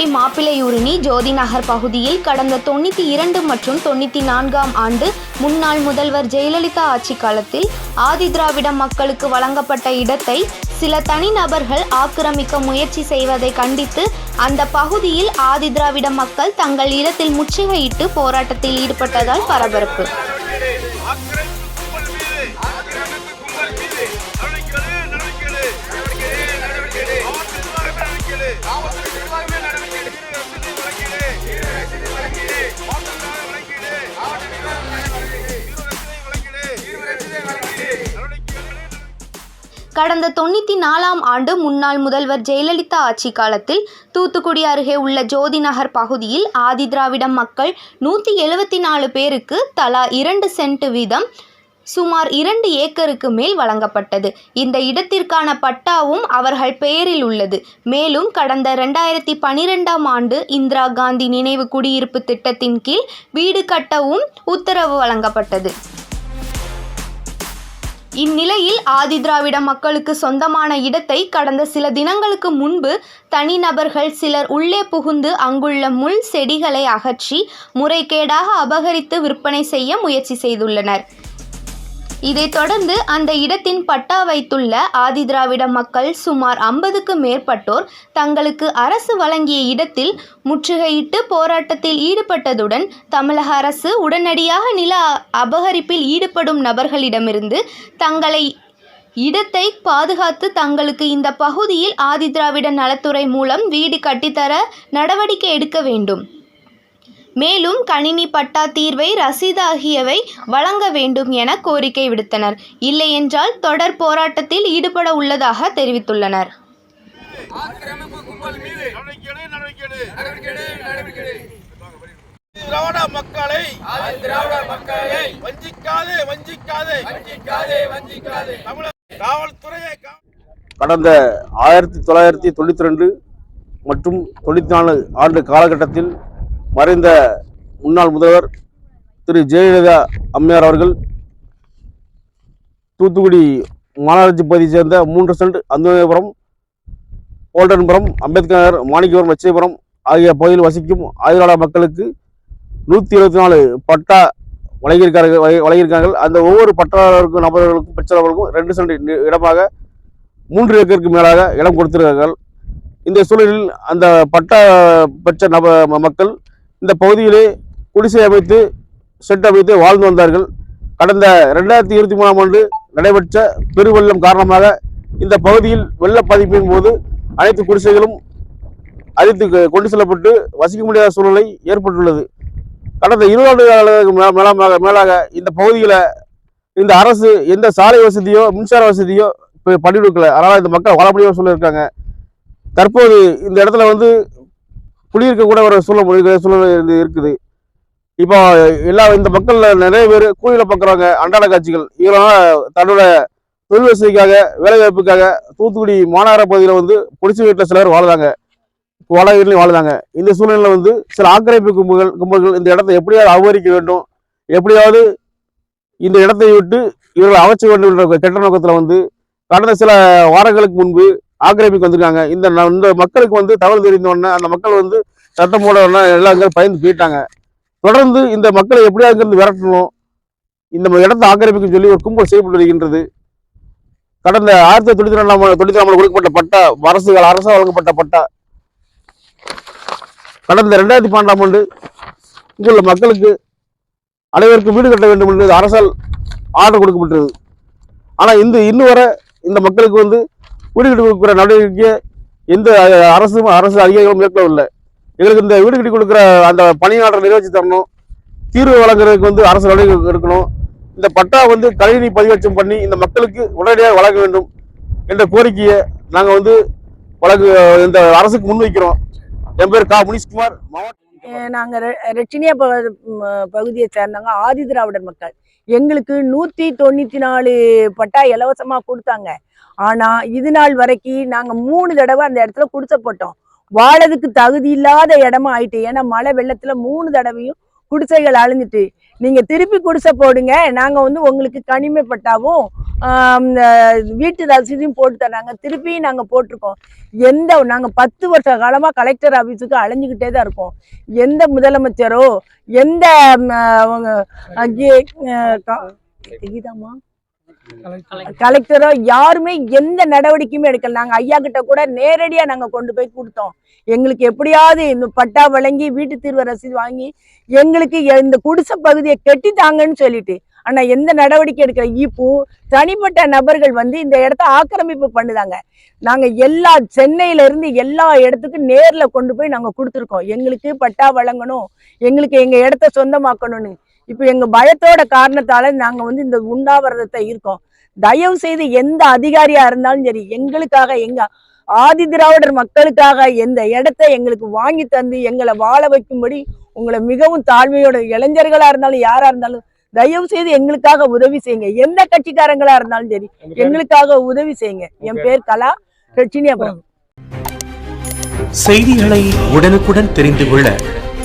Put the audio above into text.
தூத்துக்குடி மாப்பிள்ளையூரணி ஜோதி நகர் பகுதியில் கடந்த தொண்ணூற்றி இரண்டு மற்றும் தொண்ணூற்றி நான்காம் ஆண்டு முன்னாள் முதல்வர் ஜெயலலிதா ஆட்சி காலத்தில் ஆதிதிராவிட மக்களுக்கு வழங்கப்பட்ட இடத்தை சில தனிநபர்கள் ஆக்கிரமிக்க முயற்சி செய்வதை கண்டித்து அந்த பகுதியில் ஆதிதிராவிட மக்கள் தங்கள் இடத்தில் முற்றுகையிட்டு போராட்டத்தில் ஈடுபட்டதால் பரபரப்பு. ஆக்கிரமிப்பு கடந்த தொண்ணூற்றி நாலாம் ஆண்டு முன்னாள் முதல்வர் ஜெயலலிதா ஆட்சி காலத்தில் தூத்துக்குடி அருகே உள்ள ஜோதி நகர் பகுதியில் ஆதிதிராவிடம் மக்கள் நூற்றி எழுபத்தி நாலு பேருக்கு தலா இரண்டு சென்ட் வீதம் சுமார் இரண்டு ஏக்கருக்கு மேல் வழங்கப்பட்டது. இந்த இடத்திற்கான பட்டாவும் அவர்கள் பெயரில் உள்ளது. மேலும் கடந்த ரெண்டாயிரத்தி பனிரெண்டாம் ஆண்டு இந்திரா காந்தி நினைவு குடியிருப்பு திட்டத்தின் கீழ் வீடு கட்டவும் உத்தரவு வழங்கப்பட்டது. இந்நிலையில் ஆதிதிராவிட மக்களுக்கு சொந்தமான இடத்தை கடந்த சில தினங்களுக்கு முன்பு தனிநபர்கள் சிலர் உள்ளே புகுந்து அங்குள்ள முள் செடிகளை அகற்றி முறைகேடாக அபகரித்து விற்பனை செய்ய முயற்சி செய்துள்ளனர். இதைத் தொடர்ந்து அந்த இடத்தின் பட்டா வைத்துள்ள ஆதிதிராவிட மக்கள் சுமார் ஐம்பதுக்கு மேற்பட்டோர் தங்களுக்கு அரசு வழங்கிய இடத்தில் முற்றுகையிட்டு போராட்டத்தில் ஈடுபட்டதுடன் தமிழக அரசு உடனடியாக நில அபகரிப்பில் ஈடுபடும் நபர்களிடமிருந்து தங்களை இடத்தை பாதுகாத்து தங்களுக்கு இந்த பகுதியில் ஆதிதிராவிட நலத்துறை மூலம் வீடு கட்டித்தர நடவடிக்கை எடுக்க வேண்டும். மேலும் கணினி பட்டா தீர்வை ரசீது ஆகியவை வழங்க வேண்டும் என கோரிக்கை விடுத்தனர் இல்லையென்றால் தொடர் போராட்டத்தில் ஈடுபட உள்ளதாக தெரிவித்துள்ளனர். திராவிட மக்களை திராவிட மக்களை வஞ்சிக்காதே வஞ்சிக்காதே வஞ்சிக்காதே வஞ்சிக்காதே தமிழக காவல்துறையை கடந்த ஆயிரத்தி தொள்ளாயிரத்தி தொண்ணூற்றி ரெண்டு மற்றும் தொண்ணூற்றி நாலு ஆண்டு காலகட்டத்தில் மறைந்த முன்னாள் முதல்வர் திரு ஜெயலலிதா அம்மையார் அவர்கள் தூத்துக்குடி மாநகராட்சி பகுதியை சேர்ந்த மூன்று சென்ட் அந்தபுரம் போல்டன்புரம் அம்பேத்கர் நகர் மாணிக்கபுரம் லட்சியபுரம் ஆகிய பகுதியில் வசிக்கும் ஆதிவாள மக்களுக்கு நூற்றி இருபத்தி நாலு பட்டா வழங்கியிருக்கார்கள் வழங்கியிருக்கார்கள். அந்த ஒவ்வொரு பட்டாளர்களுக்கும் நபர்களுக்கும் பெற்றவர்களுக்கும் ரெண்டு சென்ட் இடமாக மூன்று ஏக்கருக்கு மேலாக இடம் கொடுத்திருக்கார்கள் இந்த சூழலில் அந்த பட்டா பெற்ற நப மக்கள் இந்த பகுதியிலே குடிசை அமைத்து செட் அமைத்து வாழ்ந்து வந்தார்கள். கடந்த ரெண்டாயிரத்தி இருபத்தி மூணாம் ஆண்டு நடைபெற்ற பெருவெள்ளம் காரணமாக இந்த பகுதியில் வெள்ள பாதிப்பின் போது அனைத்து குடிசைகளும் அழித்து கொண்டு செல்லப்பட்டு வசிக்க முடியாத சூழ்நிலை ஏற்பட்டுள்ளது. கடந்த இருபது ஆண்டு மேலாக மேலாக இந்த பகுதியில் இந்த அரசு எந்த சாலை வசதியோ மின்சார வசதியோ இப்போ பண்ணி கொடுக்கல அதனால் இந்த மக்கள் வாழ முடியாத சொல்லியிருக்காங்க. தற்போது இந்த இடத்துல வந்து குடியிருக்க கூட ஒரு சூழ்நிலை சூழ்நிலை இருக்குது. இப்போ எல்லா இந்த மக்கள் நிறைய பேர் கூலியில் பார்க்குறாங்க அன்றாட காட்சிகள். இவங்களாம் தன்னோட தொழில் வசதிக்காக வேலைவாய்ப்புக்காக தூத்துக்குடி மாநகர பகுதியில் வந்து பிடிச்ச வீட்டில் சிலர் வாழ்ந்தாங்க வாழ வீட்லையும் வாழ்ந்தாங்க இந்த சூழ்நிலையில் வந்து சில ஆக்கிரமிப்பு கும்பல்கள் கும்பல்கள் இந்த இடத்தை எப்படியாவது அபகரிக்க வேண்டும்? எப்படியாவது இந்த இடத்தை விட்டு இவர்களை அமைச்ச வேண்டும் என்ற கெட்ட நோக்கத்தில் வந்து கடந்த சில வாரங்களுக்கு முன்பு ஆக்கிரமிக்கு வந்திருக்காங்க. இந்த இந்த மக்களுக்கு வந்து தகவல் தெரிந்தோடனே அந்த மக்கள் வந்து சட்டம் போட உடனே எல்லாம் பயந்து போயிட்டாங்க. தொடர்ந்து இந்த மக்களை எப்படியா இருந்து விரட்டணும்? இந்த இடத்த இடத்தை ஆக்கிரமிக்கும் சொல்லி ஒரு கும்பல் செய்யப்பட்டு வருகின்றது. கடந்த ஆயிரத்தி தொண்ணூத்தி ரெண்டாம் தொண்ணூத்தி ரெண்டாம் கொடுக்கப்பட்ட பட்டா அரசுகள் அரசால் வழங்கப்பட்ட பட்டா. கடந்த ரெண்டாயிரத்தி பன்னெண்டாம் ஆண்டு இங்குள்ள மக்களுக்கு அனைவருக்கும் வீடு கட்ட வேண்டும் என்று அரசால் ஆர்டர் கொடுக்கப்பட்டது. ஆனால் இந்த இன்னும் வரை இந்த மக்களுக்கு வந்து வீடு கட்டி கொடுக்குற நடவடிக்கை எந்த அரசும் அரசு அதிகாரிகளும் மேற்கொள்ளவில்லை. எங்களுக்கு இந்த வீடு கட்டி கொடுக்குற அந்த பணியாளர் ஆர்டர் நிறைவேற்றி தரணும். தீர்வு வழங்குறதுக்கு வந்து அரசு நடவடிக்கை எடுக்கணும். இந்த பட்டா வந்து கணினி பதிவேற்றம் பண்ணி இந்த மக்களுக்கு உடனடியாக வழங்க வேண்டும் என்ற கோரிக்கையை நாங்கள் வந்து வழக்கு இந்த அரசுக்கு முன்வைக்கிறோம் என் பேர் கா. முனிஷ்குமார். மாவட்ட நாங்கள் ரெட்டினியா பகுதியை சேர்ந்தவங்க ஆதி திராவிடர் மக்கள். எங்களுக்கு நூற்றி தொண்ணூற்றி நாலு பட்டா இலவசமாக கொடுத்தாங்க. ஆனால் இது நாள் வரைக்கும் நாங்கள் மூணு தடவை அந்த இடத்துல குடிசை போட்டோம் வாழறதுக்கு தகுதி இல்லாத இடமா ஆயிட்டு ஏன்னா மழை வெள்ளத்தில் மூணு தடவையும் குடிசைகள் அழிஞ்சிட்டு நீங்கள் திருப்பி குடிசை போடுங்க. நாங்கள் வந்து உங்களுக்கு கனிமைப்பட்டாவும் வீட்டு ரசீதையும் போட்டு தராங்க. திருப்பியும் நாங்கள் போட்டிருக்கோம். எந்த நாங்கள் பத்து வருஷ காலமாக கலெக்டர் ஆஃபீஸுக்கு அலைஞ்சிக்கிட்டே தான் இருக்கோம். எந்த முதலமைச்சரோ எந்த கீதாமா கலெக்டரோ? யாருமே எந்த நடவடிக்கையுமே எடுக்கல. நாங்க ஐயா கிட்ட கூட நேரடியா நாங்க கொண்டு போய் கொடுத்தோம். எங்களுக்கு எப்படியாவது இந்த பட்டா வழங்கி வீட்டு தீர்வு ரசீது வாங்கி எங்களுக்கு இந்த குடிசை பகுதியை கெட்டித்தாங்கன்னு சொல்லிட்டு ஆனா எந்த நடவடிக்கை எடுக்கல. இப்போ தனிப்பட்ட நபர்கள் வந்து இந்த இடத்த ஆக்கிரமிப்பு பண்ணுதாங்க. நாங்க எல்லா சென்னையில இருந்து எல்லா இடத்துக்கும் நேர்ல கொண்டு போய் நாங்க கொடுத்துருக்கோம். எங்களுக்கு பட்டா வழங்கணும். எங்களுக்கு எங்க இடத்த சொந்தமாக்கணும்னு. இப்போ எங்க பயத்தோட காரணத்தால நாங்க வந்து இந்த உண்ணாவிரதத்தை இருக்கோம். தயவு செய்து எந்த அதிகாரியா இருந்தாலும் சரி எங்களுக்காக எங்க ஆதி திராவிடர் மக்களுக்காக எந்த இடத்த எங்களுக்கு வாங்கி தந்து எங்களை வாழ வைக்கும்படி உங்களை மிகவும் தாழ்மையோட இளைஞர்களா இருந்தாலும் யாரா இருந்தாலும் தயவு செய்து எங்களுக்காக உதவி செய்யுங்க. எந்த கட்சிக்காரங்களா இருந்தாலும் சரி எங்களுக்காக உதவி செய்யுங்க. என் பேர்? கலா ரட்சினியாபுரம் செய்திகளை உடனுக்குடன் தெரிந்து கொள்ள